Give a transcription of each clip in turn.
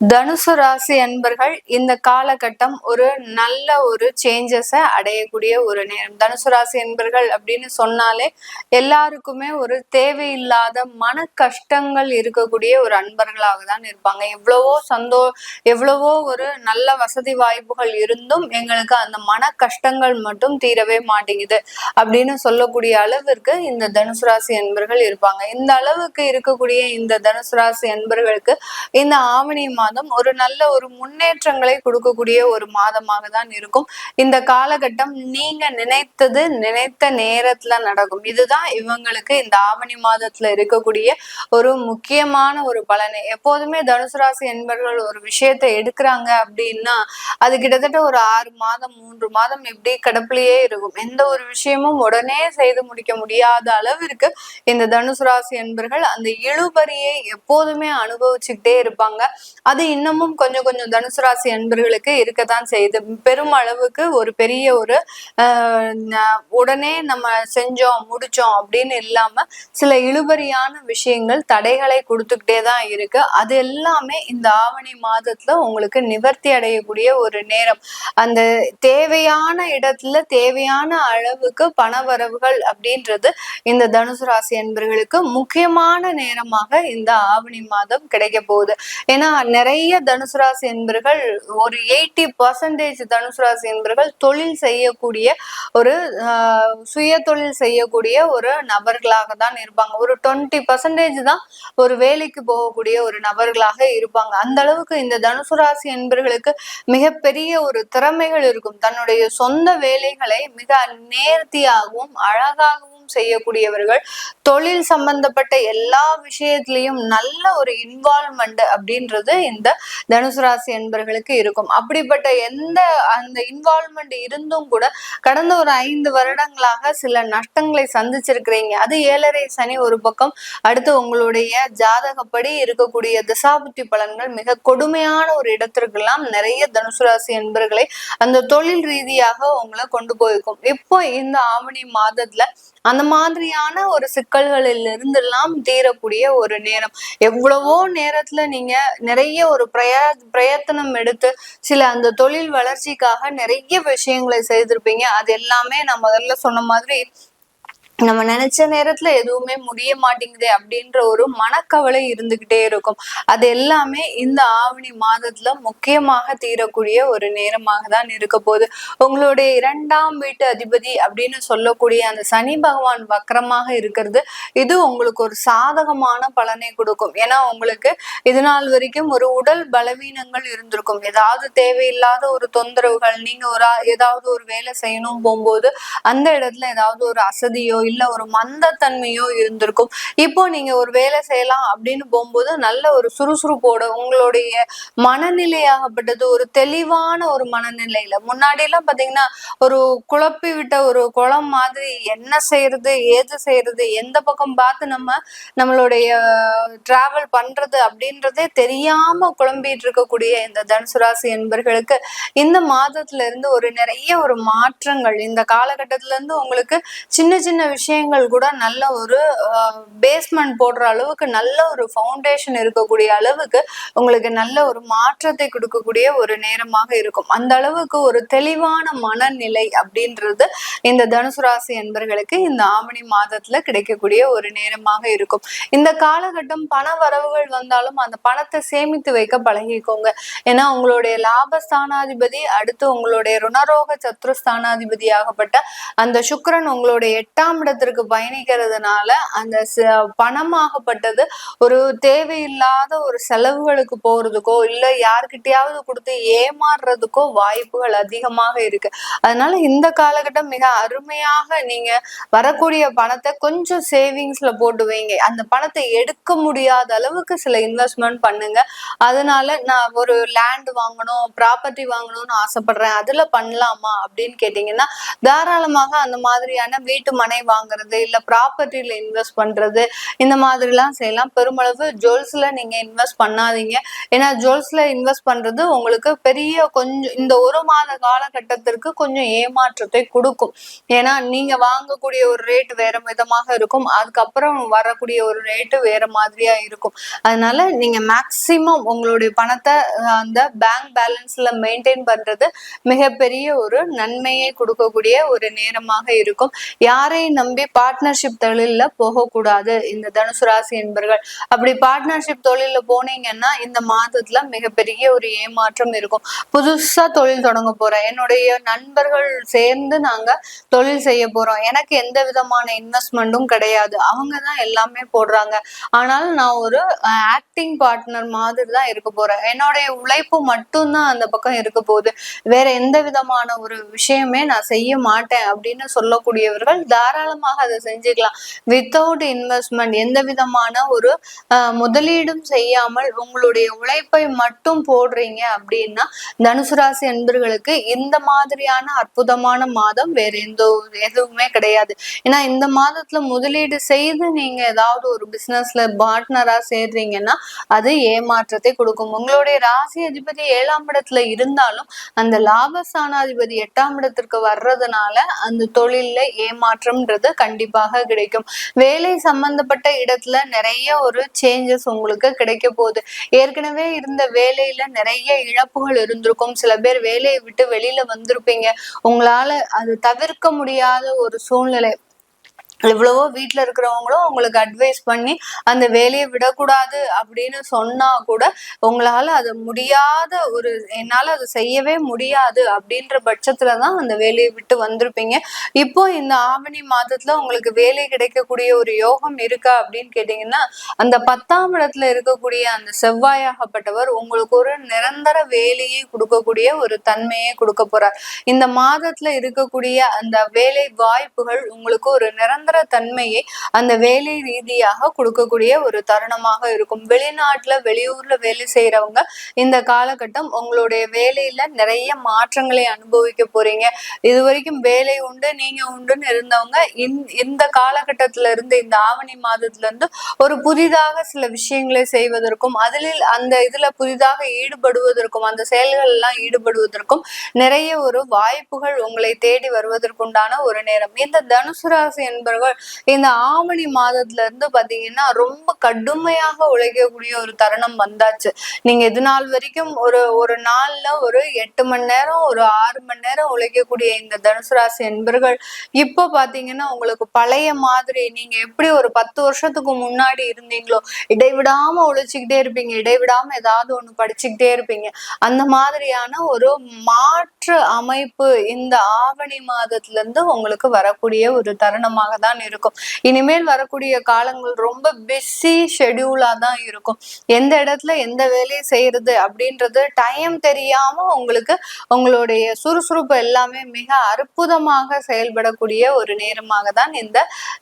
தனுசு ராசி அன்பர்கள் இந்த காலகட்டம் ஒரு நல்ல ஒரு சேஞ்சஸை அடையக்கூடிய ஒரு நேரம். தனுசு ராசி அன்பர்கள் அப்படின்னு சொன்னாலே எல்லாருக்குமே ஒரு தேவையில்லாத மன கஷ்டங்கள் இருக்கக்கூடிய ஒரு அன்பர்களாக தான் இருப்பாங்க. எவ்வளவோ சந்தோ எவ்வளவோ ஒரு நல்ல வசதி வாய்ப்புகள் இருந்தும் எங்களுக்கு அந்த மன கஷ்டங்கள் மட்டும் தீரவே மாட்டேங்குது அப்படின்னு சொல்லக்கூடிய அளவிற்கு இந்த தனுசு ராசி அன்பர்கள் இருப்பாங்க. இந்த அளவுக்கு இருக்கக்கூடிய இந்த தனுசு ராசி அன்பர்களுக்கு இந்த ஆவணி மாதம் மாதம் ஒரு நல்ல ஒரு முன்னேற்றங்களை கொடுக்கக்கூடிய ஒரு மாதமாக தான் இருக்கும். இந்த காலகட்டம் நீங்க நினைத்தது நினைத்த நேரத்துல நடக்கும். இதுதான் இவங்களுக்கு இந்த ஆவணி மாதத்துல இருக்கக்கூடிய ஒரு முக்கியமான ஒரு பலனை. எப்போதுமே தனுசு ராசி என்பர்கள் ஒரு விஷயத்தை எடுக்கிறாங்க அப்படின்னா அது கிட்டத்தட்ட ஒரு ஆறு மாதம் மூன்று மாதம் இப்படி கிடப்பிலேயே இருக்கும். எந்த ஒரு விஷயமும் உடனே செய்து முடிக்க முடியாத அளவிற்கு இந்த தனுசு ராசி என்பர்கள் அந்த இழுபறியை எப்போதுமே அனுபவிச்சுக்கிட்டே இருப்பாங்க. அது இன்னமும் கொஞ்சம் கொஞ்சம் தனுசு ராசி அன்பர்களுக்கு இருக்கத்தான் செய்யுது பெரும் அளவுக்கு ஒரு பெரிய ஒரு உடனே நம்ம செஞ்சோம் முடிச்சோம் அப்படின்னு இல்லாம சில இழுபறியான விஷயங்கள் தடைகளை கொடுத்துக்கிட்டே தான் இருக்கு. அது எல்லாமே இந்த ஆவணி மாதத்துல உங்களுக்கு நிவர்த்தி அடையக்கூடிய ஒரு நேரம். அந்த தேவையான இடத்துல தேவையான அளவுக்கு பண வரவுகள் அப்படின்றது இந்த தனுசு ராசி அன்பர்களுக்கு முக்கியமான நேரமாக இந்த ஆவணி மாதம் கிடைக்க போகுது. ஏன்னா நிறைய தனுசு ராசி என்பர்கள் ஒரு எயிட்டி பர்சன்டேஜ் தனுசு ராசி என்பர்கள் தொழில் செய்யக்கூடிய ஒரு சுய தொழில் செய்யக்கூடிய ஒரு நபர்களாக தான் இருப்பாங்க. ஒரு டுவெண்ட்டி பர்சன்டேஜ் தான் ஒரு வேலைக்கு போகக்கூடிய ஒரு நபர்களாக இருப்பாங்க. அந்த அளவுக்கு இந்த தனுசு ராசி என்பர்களுக்கு மிகப்பெரிய ஒரு திறமைகள் இருக்கும். தன்னுடைய சொந்த வேலைகளை மிக நேர்த்தியாகவும் அழகாகவும் செய்யக்கூடியவர்கள். தொழில் சம்பந்தப்பட்ட எல்லா விஷயத்திலையும் நல்ல ஒரு இன்வால்மெண்ட் அப்படின்றது இந்த தனுசு ராசி என்பர்களுக்கு இருக்கும். அப்படிப்பட்ட எந்த அந்த இன்வால்மெண்ட் இருந்தும் கூட கடந்த ஒரு ஐந்து வருடங்களாக சில நஷ்டங்களை சந்திச்சிருக்கிறீங்க. அது ஏழரை சனி ஒரு பக்கம். அடுத்து உங்களுடைய ஜாதகப்படி இருக்கக்கூடிய திசாபுத்தி பலன்கள் மிக கொடுமையான ஒரு இடத்திற்கெல்லாம் நிறைய தனுசு ராசி என்பர்களை அந்த தொழில் ரீதியாக உங்களை கொண்டு போயிருக்கும் இப்போ இந்த ஆவணி மாதத்துல அந்த மாதிரியான ஒரு சிக்கல்களில் இருந்தெல்லாம் தீரக்கூடிய ஒரு நேரம். எவ்வளவோ நேரத்துல நீங்க நிறைய ஒரு பிரய பிரயத்தனம் எடுத்து சில அந்த தொழில் வளர்ச்சிக்காக நிறைய விஷயங்களை செய்திருப்பீங்க. அது எல்லாமே நான் முதல்ல சொன்ன மாதிரி நம்ம நினைச்ச நேரத்துல எதுவுமே முடிய மாட்டேங்குது அப்படின்ற ஒரு மனக்கவலை இருந்துகிட்டே இருக்கும். அது எல்லாமே இந்த ஆவணி மாதத்துல முக்கியமாக தீரக்கூடிய ஒரு நேரமாக தான் இருக்க போகுது. உங்களுடைய இரண்டாம் வீட்டு அதிபதி அப்படின்னு சொல்லக்கூடிய அந்த சனி பகவான் வக்கரமாக இருக்கிறது இது உங்களுக்கு ஒரு சாதகமான பலனை கொடுக்கும். ஏன்னா உங்களுக்கு இது நாள் வரைக்கும் ஒரு உடல் பலவீனங்கள் இருந்திருக்கும். ஏதாவது தேவையில்லாத ஒரு தொந்தரவுகள் நீங்க ஒரு ஏதாவது ஒரு வேலை செய்யணும் போகும்போது அந்த இடத்துல ஏதாவது ஒரு அசதியோ இல்ல ஒரு மந்தத்தன்மையோ இருந்திருக்கும். இப்போ நீங்க ஒரு வேலை செய்யலாம் அப்படின்னு போகும்போது நல்ல ஒரு சுறுசுறுப்போட உங்களுடைய மனநிலையாகப்பட்டது ஒரு தெளிவான ஒரு மனநிலையில. முன்னாடி எல்லாம் பாத்தீங்கன்னா ஒரு குழப்பி விட்ட ஒரு குளம் மாதிரி என்ன செய்யறது ஏது செய்யறது எந்த பக்கம் பார்த்து நம்ம நம்மளுடைய டிராவல் பண்றது அப்படின்றதே தெரியாம குழம்பிட்டு இருக்கக்கூடிய இந்த தனுசு ராசி என்பர்களுக்கு இந்த மாதத்துல இருந்து ஒரு நிறைய ஒரு மாற்றங்கள் இந்த காலகட்டத்துல இருந்து உங்களுக்கு சின்ன சின்ன விஷயங்கள் கூட நல்ல ஒரு பேஸ்மெண்ட் போடுற அளவுக்கு நல்ல ஒரு ஃபவுண்டேஷன் இருக்கக்கூடிய அளவுக்கு உங்களுக்கு நல்ல ஒரு மாற்றத்தை கொடுக்கக்கூடிய ஒரு நேரமாக இருக்கும். அந்த அளவுக்கு ஒரு தெளிவான மனநிலை அப்படின்றது இந்த தனுசு ராசி என்பர்களுக்கு இந்த ஆவணி மாதத்துல கிடைக்கக்கூடிய ஒரு நேரமாக இருக்கும். இந்த காலகட்டம் பண வரவுகள் வந்தாலும் அந்த பணத்தை சேமித்து வைக்க பழகிக்கோங்க. ஏன்னா உங்களுடைய லாபஸ்தானாதிபதி அடுத்து உங்களுடைய ருணரோக சத்ருஸ்தானாதிபதி ஆகப்பட்ட அந்த சுக்கரன் உங்களுடைய எட்டாம் இடத்திற்கு பயணிக்கிறதுனால அந்த பணமாகப்பட்டது ஒரு தேவையில்லாத ஒரு செலவுகளுக்கு போறதுக்கோ இல்ல யார்கிட்டயாவது கொடுத்து ஏமாறுறதுக்கோ வாய்ப்புகள் அதிகமாக இருக்கு. அதனால இந்த காலகட்டம் மிக அருமையாக நீங்க வரக்கூடிய பணத்தை கொஞ்சம் சேவிங்ஸ்ல போட்டு வைங்க. அந்த பணத்தை எடுக்க முடியாத அளவுக்கு சில இன்வெஸ்ட்மெண்ட் பண்ணுங்க. அதனால நான் ஒரு லேண்ட் வாங்கணும் ப்ராப்பர்ட்டி வாங்கணும்னு ஆசைப்படுறேன். அதுல பண்ணலாமா அப்படின்னு கேட்டீங்கன்னா தாராளமாக அந்த மாதிரியான வீட்டு மனை வாங்குறது இல்ல ப்ராப்பர்ட்டில இன்வெஸ்ட் பண்றது இந்த மாதிரிலாம் செய்யலாம். பெருமளவு ஜுவல்ஸ்ல நீங்க இன்வெஸ்ட் பண்ணாதீங்க. ஏன்னா ஜுவல்ஸ்ல இன்வெஸ்ட் பண்றது உங்களுக்கு பெரிய கொஞ்சம் இந்த ஒரு மாத காலகட்டத்திற்கு கொஞ்சம் ஏமாற்றத்தை கொடுக்கும். ஏன்னா நீங்க வாங்கக்கூடிய ஒரு ரேட் வேற விதமாக இருக்கும். அதுக்கப்புறம் வரக்கூடிய ஒரு ரேட்டு வேற மாதிரியா இருக்கும். அதனால நீங்க மேக்சிமம் உங்களுடைய பணத்தை அந்த பேங்க் பேலன்ஸ்ல மெயின்டைன் பண்றது மிகப்பெரிய ஒரு நன்மையை கொடுக்கக்கூடிய ஒரு நேரமாக இருக்கும். யாரையும் நம்பி பார்ட்னர்ஷிப் தொழில போகக்கூடாது. இந்த தனுசு ராசி என்பர்கள். அப்படி பார்ட்னர்ஷிப் தொழில போனீங்கன்னா இந்த மாதத்துல மிகப்பெரிய ஒரு ஏமாற்றம் இருக்கும். புதுசா தொழில் தொடங்க போறேன். என்னுடைய நண்பர்கள் சேர்ந்து நாங்க தொழில் செய்ய போறோம். எனக்கு எந்த விதமான இன்வெஸ்ட்மெண்ட்டும் கிடையாது. அவங்க தான் எல்லாமே போடுறாங்க. ஆனாலும் நான் ஒரு ஆக்டிங் பார்ட்னர் மாதிரி தான் இருக்க போறேன். என்னுடைய உழைப்பு மட்டும்தான் அந்த பக்கம் இருக்க போகுது. வேற எந்த விதமான ஒரு விஷயமே நான் செய்ய மாட்டேன் அப்படின்னு சொல்லக்கூடியவர்கள் தாராளமாக அதை செஞ்சுக்கலாம். வித்தவுட் இன்வெஸ்ட்மெண்ட் எந்த விதமான ஒரு முதலீடும் செய்யாமல் உங்களுடைய உழைப்பை மட்டும் போடுறீங்க அப்படின்னா தனுசு ராசி என்பர்களுக்கு இந்த மாதிரியான அற்புதமான மாதம் வேற எந்த எதுவுமே கிடையாது. ஏன்னா இந்த மாதத்துல முதலீடு செய்து நீங்க ஏதாவது ஒரு பிசினஸ்ல பார்ட்னரா சேர்றீங்கன்னா அது ஏமாற்றத்தை கொடுக்கும். உங்களுடைய ராசி அதிபதி ஏழாம் இடத்துல இருந்தாலும் அந்த லாபஸ்தானாதிபதி எட்டாம் இடத்திற்கு வர்றதுனால அந்த தொழில்ல ஏமாற்றம்ன்றது கண்டிப்பாக கிடைக்கும். வேலை சம்பந்தப்பட்ட இடத்துல நிறைய ஒரு சேஞ்சஸ் உங்களுக்கு கிடைக்க போகுது. ஏற்கனவே இருந்த வேலையில நிறைய இழப்புகள் இருந்திருக்கும். சில பேர் வேலையை விட்டு வெளியில வந்திருப்பீங்க. உங்களால அது தவிர்க்க முடியாத ஒரு சூழ்நிலை. எவ்வளவோ வீட்டுல இருக்கிறவங்களும் உங்களுக்கு அட்வைஸ் பண்ணி அந்த வேலையை விடக்கூடாது அப்படின்னு சொன்னா கூட உங்களால அது முடியாத ஒரு என்னால அதை செய்யவே முடியாது அப்படின்ற பட்சத்துலதான் அந்த வேலையை விட்டு வந்திருப்பீங்க. இப்போ இந்த ஆவணி மாதத்துல உங்களுக்கு வேலை கிடைக்கக்கூடிய ஒரு யோகம் இருக்கா அப்படின்னு கேட்டீங்கன்னா அந்த பத்தாம் இடத்துல இருக்கக்கூடிய அந்த செவ்வாயாகப்பட்டவர் உங்களுக்கு ஒரு நிரந்தர வேலையை கொடுக்கக்கூடிய ஒரு தன்மையை கொடுக்க போறார். இந்த மாதத்துல இருக்கக்கூடிய அந்த வேலை வாய்ப்புகள் உங்களுக்கு ஒரு நிரந்தர நிரந்தர தன்மையை அந்த வேலை ரீதியாக கொடுக்கக்கூடிய ஒரு தருணமாக இருக்கும். வெளிநாட்டுல வெளியூர்ல வேலை செய்யறவங்க இந்த காலகட்டம் உங்களுடைய வேலையில நிறைய மாற்றங்களை அனுபவிக்க போறீங்க. இது வரைக்கும் வேலை உண்டு நீங்க உண்டுன்னு இருந்தவங்க இந்த காலகட்டத்துல இருந்து இந்த ஆவணி மாதத்துல இருந்து ஒரு புதிதாக சில விஷயங்களை செய்வதற்கும் அதில் அந்த இதுல புதிதாக ஈடுபடுவதற்கும் அந்த செயல்கள் எல்லாம் ஈடுபடுவதற்கும் நிறைய ஒரு வாய்ப்புகள் உங்களை தேடி வருவதற்குண்டான ஒரு நேரம். இந்த தனுசு ராசி என்பவர் அவர்கள் இந்த ஆவணி மாதத்துல இருந்து பாத்தீங்கன்னா ரொம்ப கடுமையாக உழைக்கக்கூடிய ஒரு தருணம் வந்தாச்சு. நீங்க இது நாள் வரைக்கும் ஒரு ஒரு நாள்ல ஒரு எட்டு மணி நேரம் ஒரு ஆறு மணி நேரம் உழைக்கக்கூடிய இந்த தனுசு ராசி என்பர்கள் இப்ப பாத்தீங்கன்னா உங்களுக்கு பழைய மாதிரி நீங்க எப்படி ஒரு பத்து வருஷத்துக்கு முன்னாடி இருந்தீங்களோ இடைவிடாம உழைச்சிக்கிட்டே இருப்பீங்க. இடைவிடாம ஏதாவது ஒண்ணு படிச்சுக்கிட்டே இருப்பீங்க. அந்த மாதிரியான ஒரு மாற்று அமைப்பு இந்த ஆவணி மாதத்துல இருந்து உங்களுக்கு வரக்கூடிய ஒரு தருணமாக தான் தான் இருக்கும். இனிமேல் வரக்கூடிய காலங்கள் ரொம்ப பிஸி ஷெடியூலா தான் இருக்கும். எந்த இடத்துல எந்த வேலையை செய்யறது அப்படின்றது டைம் தெரியாம உங்களுக்கு உங்களுடைய சுறுசுறுப்பு எல்லாமே மிக அற்புதமாக செயல்படக்கூடிய ஒரு நேரமாக தான் இந்த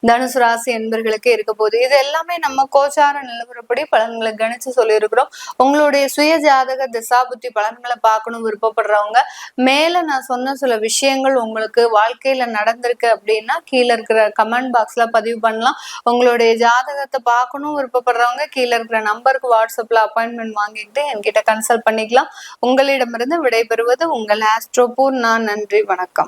தனுசு ராசி என்பர்களுக்கு இருக்க போகுது. இது எல்லாமே நம்ம கோச்சார நிலவரப்படி பலன்களை கணிச்சு சொல்லியிருக்கிறோம். உங்களுடைய சுய ஜாதக திசாபுத்தி பலன்களை பார்க்கணும் விருப்பப்படுறவங்க. மேல நான் சொன்ன சில விஷயங்கள் உங்களுக்கு வாழ்க்கையில நடந்திருக்கு அப்படின்னா கீழே இருக்கிற கமெண்ட் பாக்ஸ்ல பதிவு பண்ணலாம். உங்களுடைய ஜாதகத்தை பார்க்கணும் விருப்பப்படுறவங்க கீழே இருக்கிற நம்பருக்கு வாட்ஸ்அப்ல அப்பாயின்மெண்ட் வாங்கிட்டு என்கிட்ட கன்சல்ட் பண்ணிக்கலாம். உங்களிடமிருந்து விடைபெறுவது உங்கள் ஆஸ்ட்ரோபூர் நான் நன்றி வணக்கம்.